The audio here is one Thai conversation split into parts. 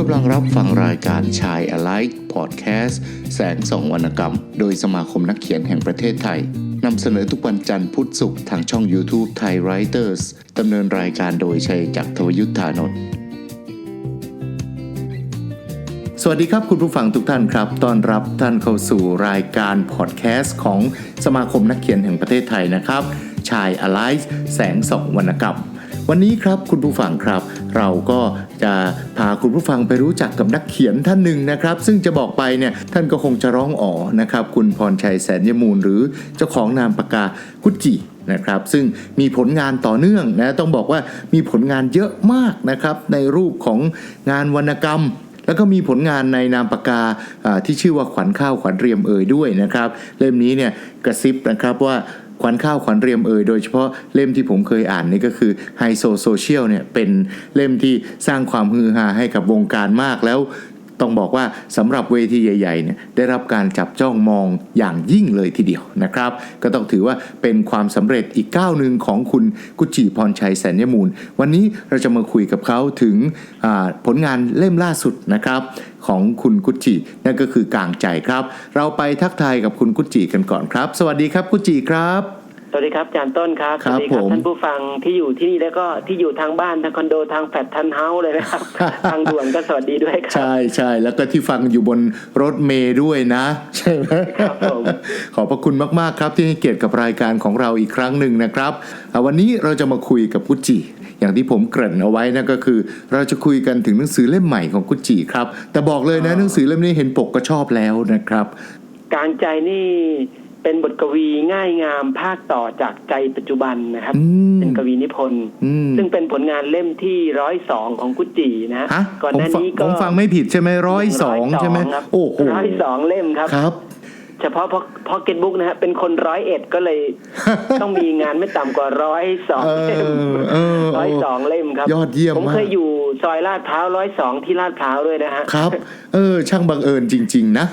กำลังรับฟังรายการชาย Alike Podcast แสงสองวรรณกรรม โดยสมาคมนักเขียนแห่งประเทศไทยนำเสนอทุกวันจันทร์พุธศุกร์ทางช่อง YouTube Thai Writers ดำเนินรายการโดยชัยจักรทวยุทธานนท์สวัสดีครับคุณผู้ฟังทุกท่านครับต้อนรับท่านเข้าสู่รายการพอดแคสต์ของสมาคมนักเขียนแห่งประเทศไทยนะครับ ชาย Alive แสงสองวรรณกรรม วันนี้ครับคุณผู้ฟังครับ เราก็จะพาคุณผู้ฟังไปรู้จักกับนักเขียนท่านหนึ่งนะครับ ซึ่งจะบอกไปเนี่ยท่านก็คงจะร้องอ๋อนะครับ คุณพรชัยแสนยมูล หรือเจ้าของนามปากกากุจินะครับซึ่งมีผลงานต่อเนื่องนะต้องบอกว่ามีผลงานเยอะมากนะครับในรูปของงานวรรณกรรม แล้วก็มีผลงานในนามปากกาที่ชื่อว่าขวัญข้าวขวัญเรียมเอ่ยด้วยนะครับ เล่มนี้เนี่ยกระซิบนะครับว่าขวัญข้าวขวัญเรียมเอ่ยโดยเฉพาะเล่มที่ผมเคยอ่านนี่ก็คือไฮโซโซเชียลเนี่ยเป็นเล่มที่สร้างความฮือฮาให้กับวงการมากแล้ว ต้องบอกว่าสำหรับเวทีใหญ่ๆเนี่ยได้รับการจับจ้องมองอย่างยิ่งเลยทีเดียวนะครับ ก็ต้องถือว่าเป็นความสำเร็จอีกก้าวหนึ่งของคุณกุจิพรชัยแสนยมูล วันนี้เราจะมาคุยกับเขาถึงผลงานเล่มล่าสุดนะครับของคุณกุจินั่นก็คือกลางใจครับ เราไปทักทายกับคุณกุจิกันก่อนครับ สวัสดีครับกุจิครับ สวัสดีครับอาจารย์ต้นครับคสรับวัสดีครับผมท่านผู้ฟังที่อยู่ที่นี่แล้วก็ที่อยู่ทางบ้านทางคอนโดทางแฟลตทันเฮาส์เลยนะครับ ทางด่วนก็สวัสดีด้วยครับ ใช่ใช่แล้วก็ที่ฟังอยู่บนรถเมย์ด้วยนะ ใช่ไหมครับผมขอบพระคุณมาก ๆ ครับที่ให้เกียรติกับรายการของเราอีกครั้งหนึ่งนะครับอ่าวันนี้เราจะมาคุยกับกุจิอย่างที่ผมเกริ่นเอาไว้นั่นก็คือ เราจะคุยกันถึงหนังสือเล่มใหม่ของกุจิครับ แต่บอกเลยนะหนังสือเล่มนี้เห็นปกก็ชอบแล้วนะครับกลางใจนี่ เป็นบทกวีง่ายงามภาคต่อจากใจปัจจุบันนะครับอืมเป็นกวีนิพนธ์อืมซึ่งเป็นผลงานเล่มที่ร้อยสองของกุจินะฮะฮะก่อนผมหน้าฟังนี้ผก็มฟังไม่ผิดใช่ไหมร้อยสองใช่ไหมครับโอ้โหร้อยสองเล่มครับครับเฉพาะพอเก็ตบุ๊กนะฮะเป็นคนร้อยเอ็ดก็เลยต้องมีงานไม่ต่ำกว่าร้อยสองเอเล่มอเออร้อยสองเล่มครับ ยอดเยี่ยมผมมากเคยอยู่ซอยลาดพร้าวร้อยสองที่ลาดพร้าวด้วยนะฮะครับ เออ ช่างบังเอิญจริง ๆ นะ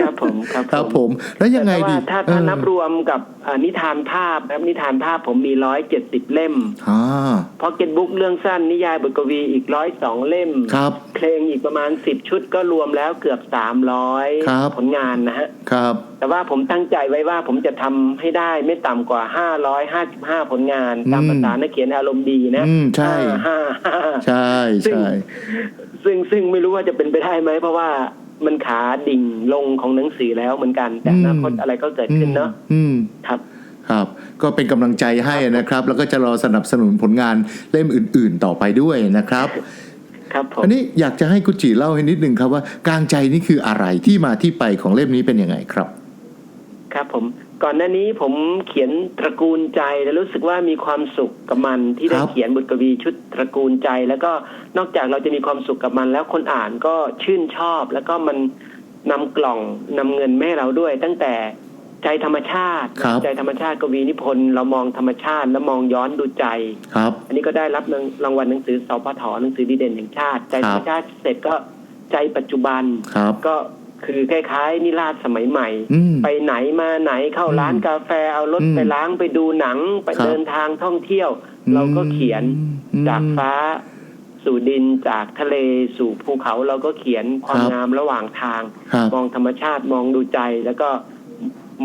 ครับผมครับครับผม แล้วยังไงแต่ดีว่าถ้าถ้าเออนับรวมกับอ่านิทานภาพนะครับนิทานภาพผมมีร้อยเจ็ดสิบเล่มอ่าพอเก็ตบุ๊กเรื่องสั้นนิยายบทกวีอีกร้อยสองเล่มครับเพลงอีกประมาณสิบชุดก็รวมแล้วเกือบสามร้อยครับผลงานนะฮะครับ แต่ว่าผมตั้งใจไว้ว่าผมจะทำให้ได้ไม่ต่ำกว่า555ผลงาน ตามอืมภาษานักเขียนอารมณ์ดีนะอืมใช่ห้าห้าห้าใช่ใช่ซึ่งซึ่งไม่รู้ว่าจะเป็นไปได้ไหมเพราะว่ามันขาดิ่งลงของหนังสือแล้วเหมือนกัน แต่อนาคตอะไรก็เกิดขึ้นเนาะอืมครับ ครับ ก็เป็นกำลังใจให้นะครับ แล้วก็จะรอสนับสนุนผลงานเล่มอื่น ๆ ต่อไปด้วยนะครับครับผมอันนี้อยากจะให้กุจิเล่าให้นิดนึงครับว่ากลางใจนี่คืออะไรที่มาที่ไปของเล่มนี้เป็นยังไงครับ ครับผมก่อนหน้านี้ผมเขียนตระกูลใจและรู้สึกว่ามีความสุขกับมันที่ได้ครับ เขียนบทกวีชุดตระกูลใจ แล้วก็นอกจากเราจะมีความสุขกับมัน แล้วคนอ่านก็ชื่นชอบ แล้วก็มันนำกล่องนำเงินแม่เราด้วย ตั้งแต่ใจธรรมชาติ ครับ ใจธรรมชาติกวีนิพนธ์เรามองธรรมชาติแล้วมองย้อนดูใจ ครับ อันนี้ก็ได้รับรางวัลหนังสือสพทหนังสือดีเด่นแห่งชาติ ใจธรรมชาติเสร็จก็ใจปัจจุบัน ครับ ก็ คือคล้ายๆนิราศสมัยใหม่อืมไปไหนมาไหนเข้าอืมร้านกาแฟเอารถอืมไปล้างไปดูหนังไปครับเดินทางท่องเที่ยว เราก็เขียนอืมจากฟ้าสู่ดินจากทะเลสู่ภูเขาเราก็เขียนความครับงามระหว่างทางครับมองธรรมชาติมองดูใจแล้วก็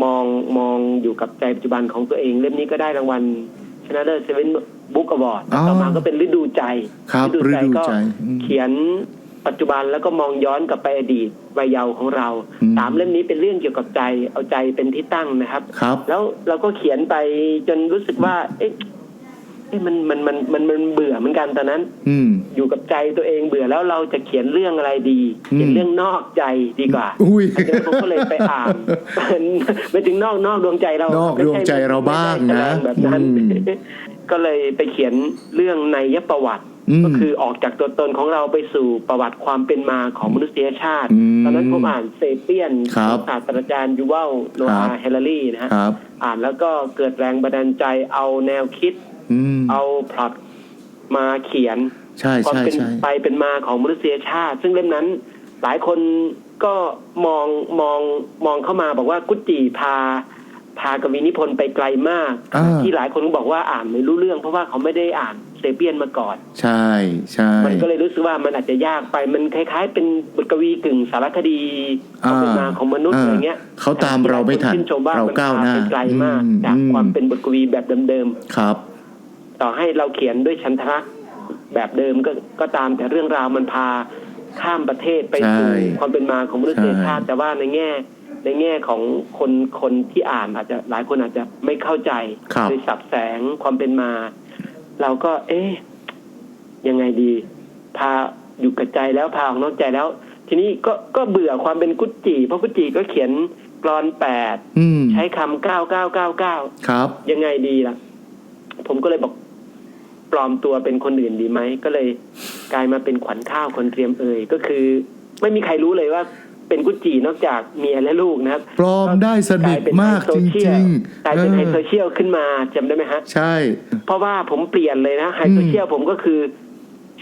มองมองอยู่กับใจปัจจุบันของตัวเอง เล่มนี้ก็ได้รางวัลชนะเลิศเซเว่นบุ๊กอวอร์ดอ๋อต่อมาก็เป็นฤดูใจครับฤดูก็ใจอืมเขียน ปัจจุบันแล้วก็มองย้อนกลับไปอดีตวัยเยาว์ของเราอืมสามเล่มนี้เป็นเรื่องเกี่ยวกับใจเอาใจเป็นที่ตั้งนะครับครับ แล้วเราก็เขียนไปจนรู้สึกว่า เอ๊ะเอ๊ะมันมันมันมันมันเบื่อเหมือนกันตอนนั้น อืมอยู่กับใจตัวเองเบื่อแล้วเราจะเขียนเรื่องอะไรดีอืมเขียนเรื่องนอกใจดีกว่าอุ้ยเดี๋ยวผมก็เลยไปอ่านไปถึงนอกนอกดวงใจเรานอกดวงใจเราบ้างนะไม่ใช่แบบนั้นอืมก็เลยไปเขียนเรื่องในยประวัติอืม ก็คือออกจากตัวตนของเราไปสู่ประวัติความเป็นมาของมนุษยชาติอืมตอนนั้นผมอ่านเซเปียนครับศาสตราจารย์ยูวัลโนครัอาบเฮลลารีนะฮะครับอ่านแล้วก็เกิดแรงบันดาลใจเอาแนวคิดอืมเอาพล็อตมาเขียนใช่ความใช่เป็นใช่ไปเป็นมาของมนุษยชาติ ซึ่งเล่มนั้นหลายคนก็มองมองมองเข้ามาบอกว่ากุจจีพาพากวีนิพนธ์ไปไกลมากอ่าที่หลายคนก็บอกว่าอ่านไม่รู้เรื่อง เพราะว่าเขาไม่ได้อ่าน เซเปียนมาก่อน ใช่ใช่มันก็เลยรู้สึกว่ามันอาจจะยากไปมันคล้าย ๆ เป็นบทกวีกึ่งสารคดีความเป็นมาของมนุษย์อะไรเงี้ยเขาตามเราไม่ทันชื่นชมว่าเรามันก้าวพาหน้าไปไกลมากอืจากความอืเป็นบทกวีแบบเดิมครับๆต่อให้เราเขียนด้วยชันทรักษ์แบบเดิมก็ก็ตามแต่เรื่องราวมันพาข้ามประเทศไปสู่ใช่ความเป็นมาของมนุษยชาติใช่แต่ว่าในแง่ในแง่ของคนคนที่อ่านอาจจะหลายคนอาจจะไม่เข้าใจครับโดยสับแสงความเป็นมา เราก็ เอ๊ะยังไงดี พาอยู่กับใจแล้วพาออกนอกใจแล้ว ทีนี้ก็ก็เบื่อความเป็นกุจจีเพราะกุจจีก็เขียนกรอนแปดอืมใช้คำเก้าเก้าเก้าเก้าครับ ยังไงดีล่ะ ผมก็เลยบอกปลอมตัวเป็นคนอื่นดีไหม ก็เลยกลายมาเป็นขวัญข้าวคนเตรียมเอ่ยก็คือ ไม่มีใครรู้เลยว่า เป็นกุจจีนอกจากเมียและลูกนะครับปลอมได้สนิทมากจริงกลายเป็นไฮๆโซเชียลขึ้นมาจำได้ไหมฮะใช่ เพราะว่าผมเปลี่ยนเลยนะไฮโซเชียลผมก็คือ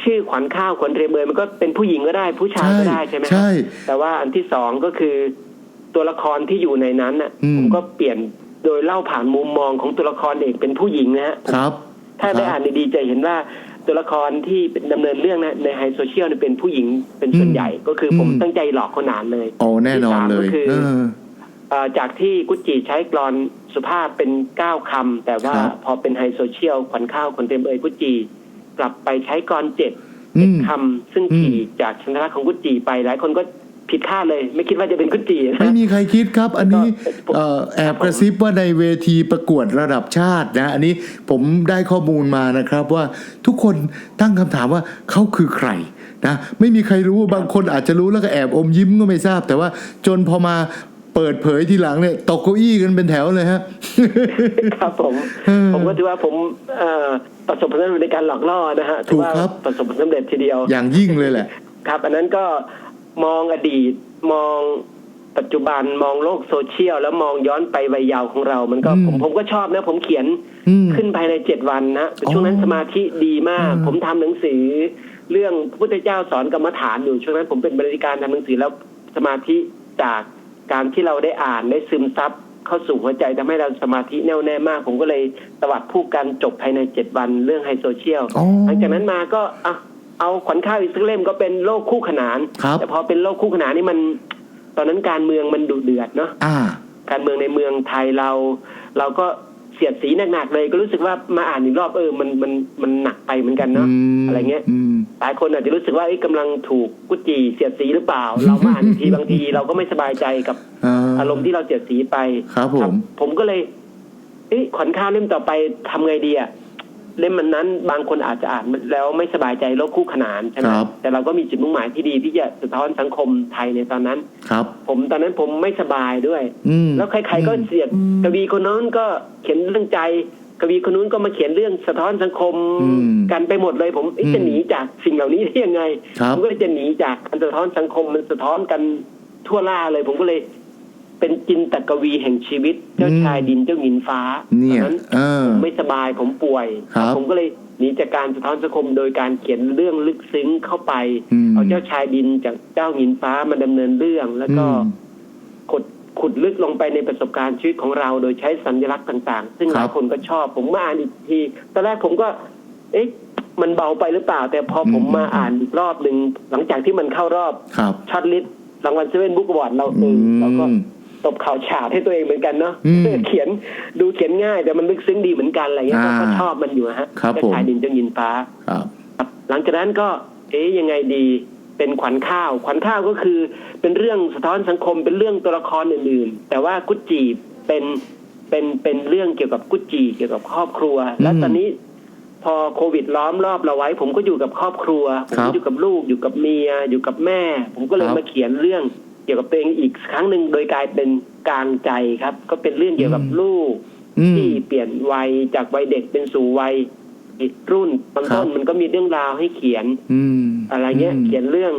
ชื่อขวัญข้าวขวัญเตรียมเอ่ยมันก็เป็นผู้หญิงก็ได้ผู้ชายใช่ก็ได้ใช่ไหมฮะใช่แต่ว่าอันที่สองก็คือ ตัวละครที่อยู่ในนั้นน่ะอืมผมก็เปลี่ยนโดยเล่าผ่านมุมมองของตัวละครเอกเป็นผู้หญิงนะฮะครับ ถ้าได้อ่านดีๆจะเห็นว่า ตัวละครที่เป็นดำเนินเรื่องนะในไฮโซเชียลเนี่ยเป็นผู้หญิงเป็นส่วนใหญ่ ก็คือผมอืมตั้งใจหลอกคนอ่านเลยโอ้แน่นอนเลยที่สามก็คือเออเอ่อจากที่กุจจีใช้กรอนสุภาพเป็นเก้าคำแต่ว่าครับพอเป็นไฮโซเชียลขวัญข้าวคนเต็มเอ่ยกุจจีกลับไปใช้กรอนเจ็ดอืเจ็ดมคำซึ่งอืมขี่จากชนลักษณ์ของกุจจีไปหลายคนก็ ผิดคาดเลย ไม่คิดว่าจะเป็นกุจจีนะไม่มีใครคิดครับ อันนี้ก็เอ่อแอบกระซิบว่าในเวทีประกวดระดับชาตินะ อันนี้ผมได้ข้อมูลมานะครับว่าทุกคนตั้งคำถามว่าเขาคือใครนะไม่มีใครรู้บางคนอาจจะรู้แล้วก็แอบอมยิ้มก็ไม่ทราบ แต่ว่าจนพอมาเปิดเผยทีหลังเนี่ยตกเก้าอี้กันเป็นแถวเลยฮะครับผมเออผมก็ถือว่าผมเอ่อประสบผลสำเร็จในการหลอกล่อนะฮะถูกถือว่าครับประสบผลสำเร็จทีเดียว อย่างยิ่งเลยแหละครับ อันนั้นก็ มองอดีต มองปัจจุบันมองโลกโซเชียลแล้วมองย้อนไปวัยเยาว์ของเรา มันก็อืมผมผมก็ชอบนะ ผมเขียนอืมขึ้นภายในเจ็ดวันนะแต่อ๋อช่วงนั้นสมาธิดีมากอืมผมทำหนังสือ เรื่องพระพุทธเจ้าสอนกรรมฐานอยู่ช่วงนั้นผมเป็นบริการทำหนังสือแล้วสมาธิจากการที่เราได้อ่านได้ซึมซับเข้าสู่หัวใจทำให้เราสมาธิแน่วแน่มาก ผมก็เลยตวัดผู้กันจบภายในเจ็ดวันเรื่องไฮโซเชียลอ๋อหลังจากนั้นมาก็อะ เอาขวัญข้าวอีกสักเล่มก็เป็นโลกคู่ขนาน ครับ แต่พอเป็นโลกคู่ขนานนี่มัน ตอนนั้นการเมืองมันดุเดือดเนาะอ่า การเมืองในเมืองไทยเรา เราก็เสียดสีหนักๆเลยก็รู้สึกว่ามาอ่านอีกรอบเออมันมันมันหนักไปเหมือนกันเนาะมอะไรเงี้ยอืมหลายคนอาจจะรู้สึกว่าเอ้ยกำลังถูกกุจีเสียดสีหรือเปล่า เรามาอ่านอีกทีบางทีเราก็ไม่สบายใจกับอารมณ์ที่เราเสียดสีไปครับผม ผมก็เลยเอ้ยขวัญข้าวเล่มต่อไปทำไงดีอะ เล่มมันนั้นบางคนอาจจะอ่านแล้วไม่สบายใจโลกคู่ขนานใช่ไหมครับ แต่เราก็มีจุดมุ่งหมายที่ดีที่จะสะท้อนสังคมไทยในตอนนั้น ครับ ผมตอนนั้นผมไม่สบายด้วย อืมแล้วใครๆก็เสียดกวีคนนั้นก็เขียนเรื่องใจ กวีคนนู้นก็มาเขียนเรื่องสะท้อนสังคมอืม กันไปหมดเลย ผมเอ๊ะอืมจะหนีจากสิ่งเหล่านี้ได้ยังไงครับ ผมก็เลยจะหนีจากการสะท้อนสังคมมันสะท้อนกันทั่วล่าเลย ผมก็เลย เป็นจินตกวีแห่งชีวิต เจ้าชายดินเจ้าหญิงฟ้าเนี่ยตอนนั้นเออผมไม่สบายผมป่วยครับผมก็เลยหนีจากการสะท้อนสังคมโดยการเขียนเรื่องลึกซึ้งเข้าไปอืมเอาเจ้าชายดินจากเจ้าหญิงฟ้ามาดำเนินเรื่องแล้วก็อืมขุดขุดลึกลงไปในประสบการณ์ชีวิตของเรา โดยใช้สัญลักษณ์ต่าง ๆ ซึ่งหลายครับคนก็ชอบผมมาอ่านอีกทีตอนแรกผมก็ เอ๊ะมันเบาไปหรือเปล่า แต่พอผมอืมมาอ่านอีกรอบหนึ่งหลังจากที่มันเข้ารอบครับช็อตลิสต์รางวัลเซเว่นบุ๊กบอร์ดเราเออเราก็ ตบข่าวฉาดให้ตัวเองเหมือนกันเนาะอืมเขียนดูเขียนง่าย แต่มันลึกซึ้งดีเหมือนกันอะไรเงี้ยอ่าก็ชอบมันอยู่ฮะครับเจ้าผมชายดินเจ้าหญิงฟ้าครับครับ หลังจากนั้นก็ เอ๊ยยังไงดีเป็นขวัญข้าว ขวัญข้าวก็คือเป็นเรื่องสะท้อนสังคมเป็นเรื่องตัวละครอื่นๆ แต่ว่ากุจจีเป็นเป็นเป็นเรื่องเกี่ยวกับกุจจีเกี่ยวกับครอบครัว และอืมตอนนี้พอโควิดล้อมรอบเราไว้ ผมก็อยู่กับครอบครัว ผมครัก็บอยู่กับลูกอยู่กับเมียอยู่กับแม่ ผมก็เลยครับมาเขียนเรื่อง เกี่ยวกับตัวเองอีกครั้งหนึ่งโดยกลายเป็นกลางใจครับ ก็เป็นเรื่องเกี่ยวกับอืมลูกอืมที่เปลี่ยนวัยจากวัยเด็กเป็นสู่วัยรุ่นตอนครับต้นมันก็มีเรื่องราวให้เขียนอืมอะไรเงี้ยมเขียนเรื่อง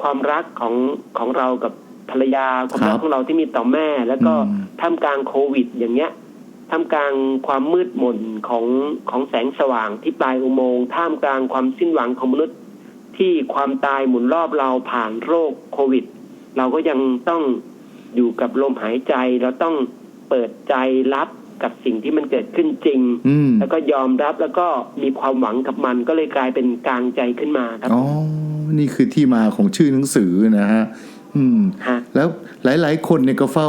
ความรักของของเรากับภรรยาความรัคกรับของเราที่มีต่อแม่ แล้วก็อืมท่ามกลางโควิด อย่างเงี้ยท่ามกลางความมืดมนของของแสงสว่างที่ปลายอุโมงค์ท่ามกลางความสิ้นหวังของมนุษย์ที่ความตายหมุนรอบเราผ่านโรคโควิด เราก็ยังต้องอยู่กับลมหายใจเราต้องเปิดใจรับกับสิ่งที่มันเกิดขึ้นจริงอืมแล้วก็ยอมรับแล้วก็มีความหวังกับมันก็เลยกลายเป็นกลางใจขึ้นมาครับอ๋อนี่คือที่มาของชื่อหนังสือนะฮะอืมฮะแล้วหลาย ๆ คนเนี่ยก็เฝ้า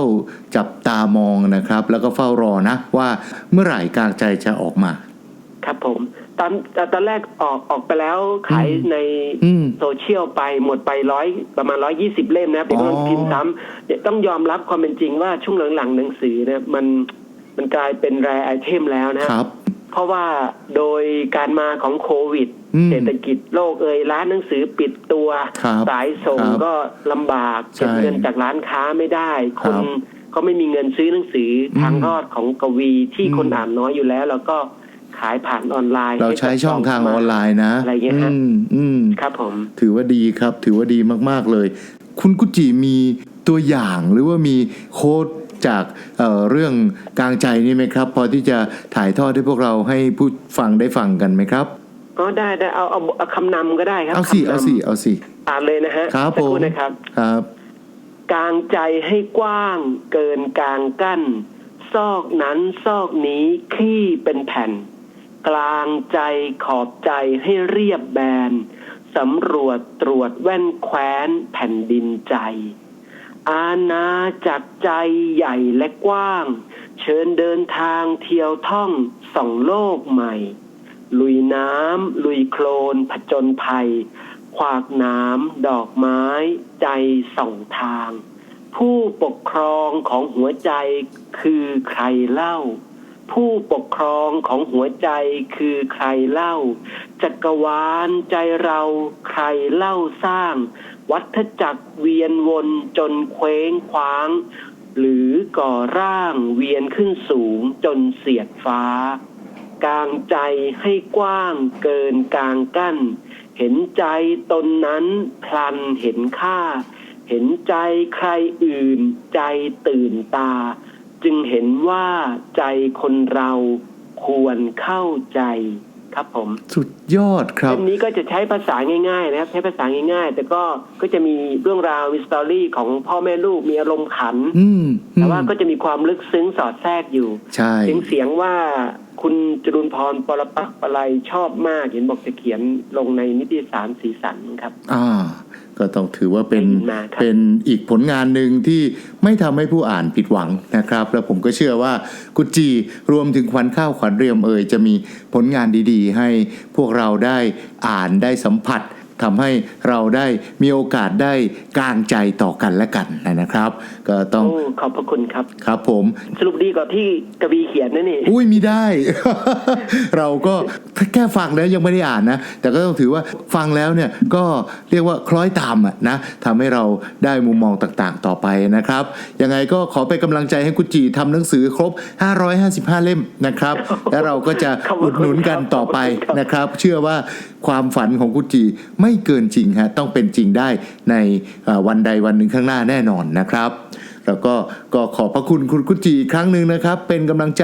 จับตามองนะครับ แล้วก็เฝ้ารอนะ ว่าเมื่อไหร่กลางใจจะออกมา ครับผม ตอนตอนแรกออกออกไปแล้วขายอืมในอืม โซเชียลไปหมดไปร้อยประมาณร้อยี่สิบเล่มนะเป็นอ๋อคนพิมพ์ซ้ำเดี๋ยวต้องยอมรับความเป็นจริงว่าช่วงหลังๆหนังสือเนี่ยมันมันกลายเป็นแรไอเทมแล้วนะครับ เพราะว่าโดยการมาของโควิด อืมเศรษฐกิจโลกเอ่ยร้านหนังสือปิดตัว ครับสายส่งครับก็ลำบากใช่เก็บเงินจากร้านค้าไม่ได้ คครับนก็ไม่มีเงินซื้อหนังสืออมทางรอดของกวีที่อืมคนอ่านน้อยอยู่แล้ว แล้วก็ ขายผ่านออนไลน์ เราห้กับใช้ช่องทางมออนไลน์นะอะไรอย่างเงี้ยฮะอืมอืมครับผม ถือว่าดีครับ ถือว่าดีมาก ๆเลย คุณกุจิมีตัวอย่างหรือว่ามีโค้ดจากเอ่อเรื่องกลางใจนี่ไหมครับ พอที่จะถ่ายทอดให้พวกเราให้ผู้ฟังได้ฟังกันไหมครับ ก็ได้ได้เอาเอาเอาคำนำก็ได้ครับเอาสิคำนำเอาสิเอาสิอ่านเลยนะฮะครับสักผมนะครับครับกางใจให้กว้างเกินกางกั้น ซอกนั้นซอกนี้คลี่เป็นแผ่น กลางใจขอบใจให้เรียบแบนสำรวจตรวจแว่นแคว้นแผ่นดินใจ อาณาจักรใจใหญ่และกว้าง เชิญเดินทางเที่ยวท่องส่องโลกใหม่ ลุยน้ำลุยโคลนผจญภัย ขวากน้ำดอกไม้ ใจส่องทาง ผู้ปกครองของหัวใจคือใครเล่า ผู้ปกครองของหัวใจคือใครเล่า จักรวาลใจเราใครเล่าสร้าง วัฏจักรเวียนวนจนเคว้งคว้าง หรือก่อร่างเวียนขึ้นสูงจนเสียดฟ้า กลางใจให้กว้างเกินกลางกั้น เห็นใจตนนั้นพลันเห็นค่า เห็นใจใครอื่นใจตื่นตา จึงเห็นว่าใจคนเราควรเข้าใจครับผม สุดยอดครับเล่มนี้ก็จะใช้ภาษาง่ายๆนะครับ ใช้ภาษาง่าย ๆ แต่ก็ก็จะมีเรื่องราวมีสตอรี่ของพ่อแม่ลูกมีอารมณ์ขันอืมแต่ว่าอืมก็จะมีความลึกซึ้งสอดแทรกอยู่ใช่เสียงเสียงว่าคุณจรุนพรปรปักษ์ปลัยชอบมาก เห็นบอกจะเขียนลงในนิตยสารสีสันครับ อ่า ก็ต้องถือว่าเป็นได้ยินมาครับเป็นอีกผลงานหนึ่งที่ไม่ทำให้ผู้อ่านผิดหวังนะครับ แล้วผมก็เชื่อว่ากุจีรวมถึงขวัญข้าวขวัญเรียมเอ่ยจะมีผลงานดีๆ ให้พวกเราได้อ่านได้สัมผัส ทำให้เราได้มีโอกาสได้กางใจต่อกันและกันนะครับ ก็ต้องโอ้ขอบพระคุณครับครับผม สรุปดีกว่าที่กวีเขียนนะนี่อุ้ยมีได้ เราก็แค่ฟังแล้วยังไม่ได้อ่านนะ แต่ก็ต้องถือว่าฟังแล้วเนี่ยก็เรียกว่าคล้อยตามอะนะทำให้เราได้มุมมองต่างๆต่อไปนะครับยังไงก็ขอเป็นกำลังใจให้กุจิทำหนังสือครบ 555 เล่มนะครับ แล้วเราก็จะขอบคุอุณดหนุนกันต่อไปขอบคุณครับนะครับ เชื่อว่าความฝันของกุจิไม่เกินจริงฮะต้องเป็นจริงได้ในวันใดวันหนึ่งข้างหน้าแน่นอนนะครับ แล้วก็ก็ขอบพระคุณคุณกุจิอีกครั้งหนึ่งนะครับ เป็นกำลังใจ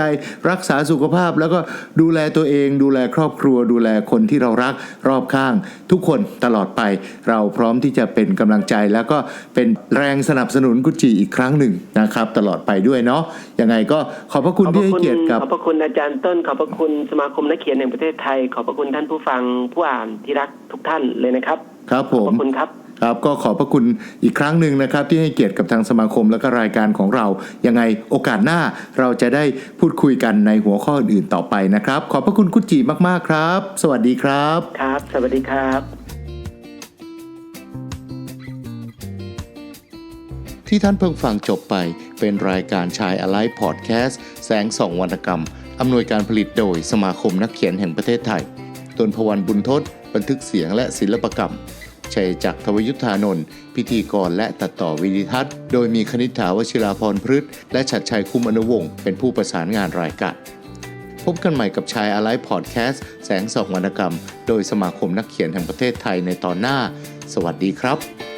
รักษาสุขภาพ แล้วก็ดูแลตัวเอง ดูแลครอบครัว ดูแลคนที่เรารักรอบข้าง ทุกคนตลอดไป เราพร้อมที่จะเป็นกำลังใจ แล้วก็เป็นแรงสนับสนุนกุจิอีกครั้งหนึ่งนะครับ ตลอดไปด้วยเนาะยังไงก็ขอบพระคุณที่ให้เกียรติกับขอบพระคุณอาจารย์ต้น ขอบพระคุณสมาคมนักเขียนแห่งประเทศไทย ขอบพระคุณท่านผู้ฟังผู้อ่านที่รักทุกท่านเลยนะครับ ครับผขอบมพระคุณครับ ครับก็ขอบพระคุณอีกครั้งหนึ่งนะครับ ที่ให้เกียรติกับทางสมาคมและก็รายการของเรา ยังไงโอกาสหน้าเราจะได้พูดคุยกันในหัวข้ออื่นๆต่อไปนะครับ ขอบพระคุณกุจิมากๆครับ สวัสดีครับ ครับ สวัสดีครับที่ท่านเพิ่งฟังจบไปเป็นรายการชายอ l i พอดแคสต์แสงส่องวรรณกรรม อำนวยการผลิตโดยสมาคมนักเขียนแห่งประเทศไทยตนพวันบุญทศบันทึกเสียงและศิลปกรรม ชัยจักรทวยุทธานนท์พิธีกรและตัดต่อวิดิทัศน์ โดยมีคณิษฐาวชิราพรพฤษและชัดชัยคุมอนุวงศ์เป็นผู้ประสานงานรายการพบกันใหม่กับชายอ l i พอดแคสต์แสงส่องวรรณกรรม โดยสมาคมนักเขียนแห่งประเทศไทยในตอนหน้า สวัสดีครับ